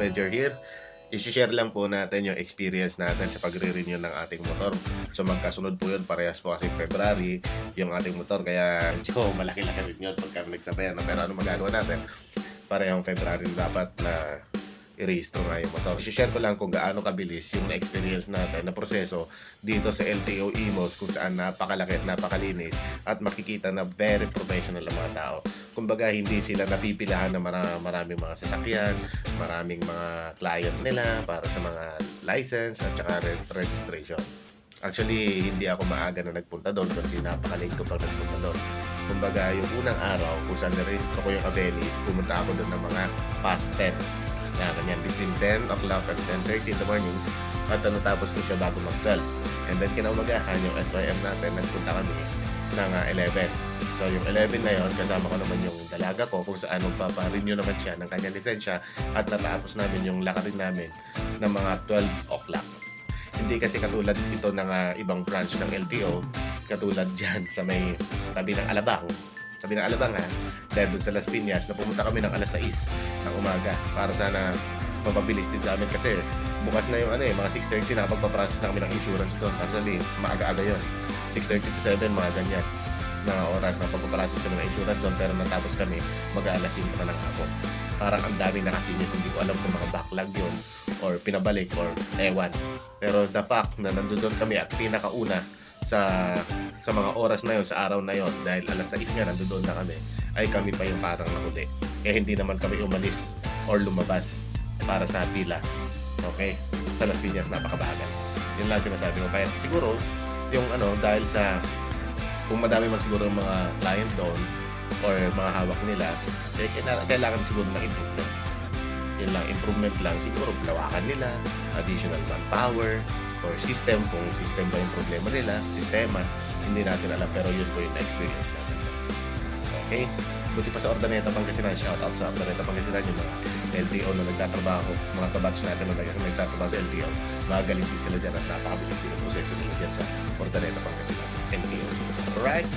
adventure here. I-share lang po natin yung experience natin sa pagre-renew ng ating motor. So magkasunod po yun, parehas po kasi February yung ating motor. Kaya medyo malaki-laki rin yun pagka nagsabayan. No? Pero ano magagawa natin? Parehong February dapat na i-rehistro nga yung motor. I-share ko lang kung gaano kabilis yung na-experience natin na proseso dito sa LTO EMOS kung saan napakalaki at napakalinis at makikita na very professional ang mga tao. Kumbaga hindi sila napipilahan na mara- maraming mga sasakyan, maraming mga client nila para sa mga license at saka re- registration. Actually, hindi ako maaga na nagpunta doon kundi napakalate ko pag nagpunta doon. Kumbaga, yung unang araw kung saan na-register ko yung Avelis, pumunta ako doon ng mga past 10 na ganyan, between 10 o'clock and 10.30 in the morning at natapos ko siya bago mag-12. And then kinaumagahan yung SYM natin, nagpunta kami ng 11. So yung 11 na yon kasama ko naman yung dalaga ko kung saan magpapa-renew naman siya ng kanyang lisensya at natapos namin yung lakarin namin ng mga 12 o'clock. Hindi kasi katulad ito ng ah, ibang branch ng LTO, katulad dyan sa may tabi ng Alabang. Tabi ng Alabang ha, dahil dun sa Las Piñas, na kami ng alas 6 ng umaga para sana mapabilis din sa amin kasi bukas na yung ano eh, mga 6.30 na pagpaprocess na kami ng insurance doon. Actually, maaga-aga yun. 6.30 to 7, mga ganyan na oras na pagpaprocess kami ng insurance doon pero natapos kami mag-aalas 5 na ng hapon. Parang ang dami na kasi hindi ko alam kung mga backlog yun or pinabalik or ewan. Pero the fact na nandun doon kami at pinakauna sa sa mga oras na yon sa araw na yon dahil alas 6 nga nandun doon na kami ay kami pa yung parang nahuli. Kaya hindi naman kami umalis or lumabas para sa pila. Okay? Sa Las Piñas, napakabagal. Yun lang sinasabi ko. Kaya siguro, yung ano, dahil sa kung madami man siguro yung mga client doon or mga hawak nila, eh, kailangan, siguro ng improvement. Yun lang, improvement lang. Siguro, lawakan nila, additional manpower, or system, kung system ba yung problema nila, sistema, hindi natin alam, pero yun po yung experience natin. Okay? Buti pa sa Ordaneta Pangasinan, shout out sa Ordaneta Pangasinan yung mga LTO na nagtatrabaho, mga kabatch natin na nag- nagtatrabaho sa LTO, magaling din sila dyan at napakabilis din ang proseso nila dyan sa Ordaneta Pangasinan, LTO. Alright?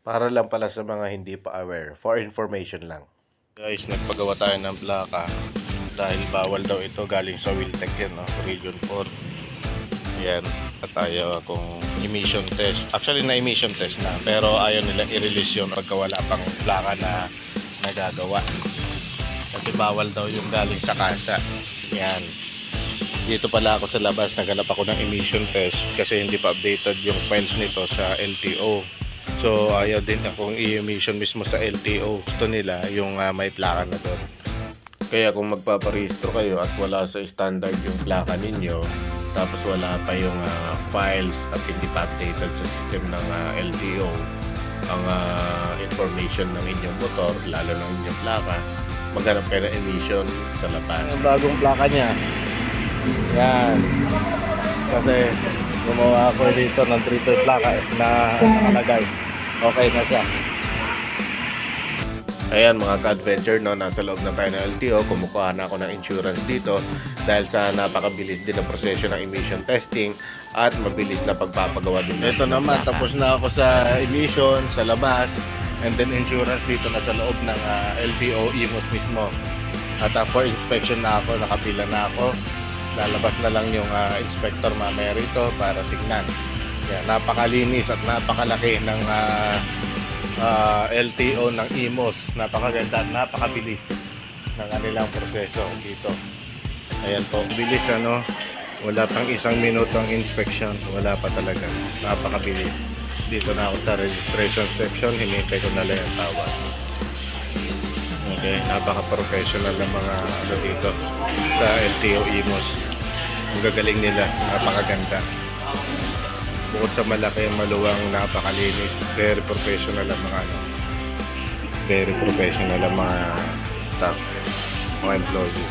Para lang pala sa mga hindi pa aware, for information lang. Guys, nagpagawa tayo ng plaka dahil bawal daw ito galing sa Wiltec yan, no? Region 4. Yan, at tayo kung emission test. Actually, na emission test na, pero ayaw nila i-release yun pagka wala pang plaka na nagagawa. Kasi bawal daw yung galing sa kasa. Yan. Dito pala ako sa labas, naganap ako ng emission test kasi hindi pa updated yung files nito sa LTO. So ayaw din akong i-emission mismo sa LTO. Gusto nila yung ah, may plaka na doon. Kaya kung magpaparehistro kayo at wala sa standard yung plaka ninyo, tapos wala pa yung ah, files at hindi pa updated sa system ng ah, LTO, ang ah, information ng inyong motor, lalo ng inyong plaka, maghanap kayo ng emission sa labas. Yung bagong plaka niya. Yan. Kasi gumawa ako dito ng triple plaka na nakalagay. Okay na siya. Ayan mga ka-adventure, no, nasa loob na tayo ng LTO, kumukuha na ako ng insurance dito dahil sa napakabilis din ang proseso ng emission testing at mabilis na pagpapagawa din. Ito naman, tapos na ako sa emission, sa labas, and then insurance dito na sa loob ng ah, LTO IMOS mismo. At ako, inspection na ako, nakapila na ako. Lalabas na lang yung ah, inspector mamaya rito para tignan. Yan, napakalinis at napakalaki ng ah, ah, LTO ng IMOS. Napakaganda at napakabilis ng kanilang proseso dito. Ayan po, bilis ano. Wala pang isang minuto ang inspection. Wala pa talaga. Napakabilis. Dito na ako sa registration section. Hinintay ko na lang yung tawag. Okay, napaka-professional ng mga ano dito sa LTO IMOS. Ang gagaling nila, napakaganda. Bukod sa malaki, maluwang, napakalinis. Very professional ang mga ano. Very professional ang mga staff, mga employee.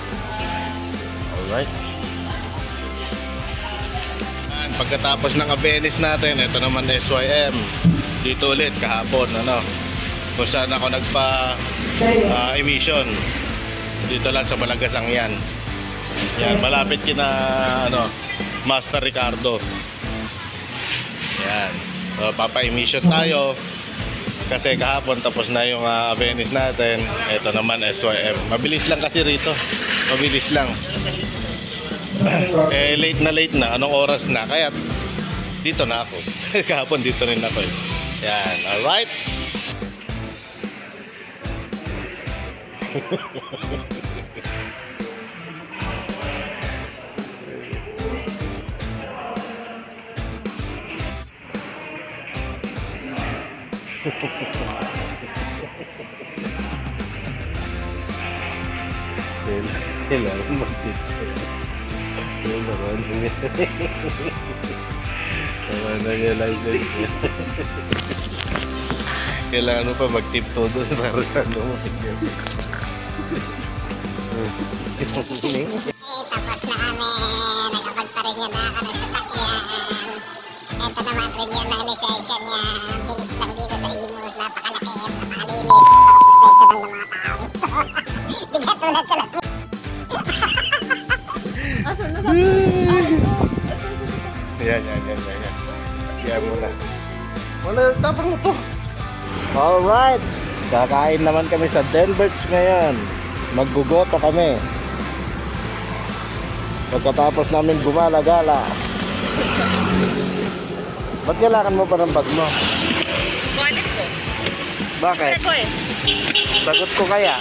Alright. Pagkatapos ng Avenis natin, ito naman na SYM. Dito ulit kahapon, ano. Kung saan ako nagpa ah, emission. Dito lang sa Malagasang yan. Yan, malapit kina ano, Master Ricardo. Yan. So, papa-emission tayo. Kasi kahapon tapos na yung uh, Venice natin. Ito naman SYM. Mabilis lang kasi rito. Mabilis lang. eh late na late na. Anong oras na? Kaya dito na ako. kahapon dito rin ako eh. Yan. Alright. Kailangan mag-tito. Kailangan niya. Kailangan na niya license. Kailangan mo pa mag-tip todo para sa ano mo. Eh, tapos Ka tulad sa Las Yan, yan, yan, yan. yan. Siya mo na. Wala, tapang mo to. Alright. Kakain naman kami sa Denver's ngayon. Maggugoto kami. Pagkatapos namin gumala-gala. Ba't kailangan mo pa ng bag mo? Wallet ko. Bakit? Libre ko eh. Sagot ko kaya.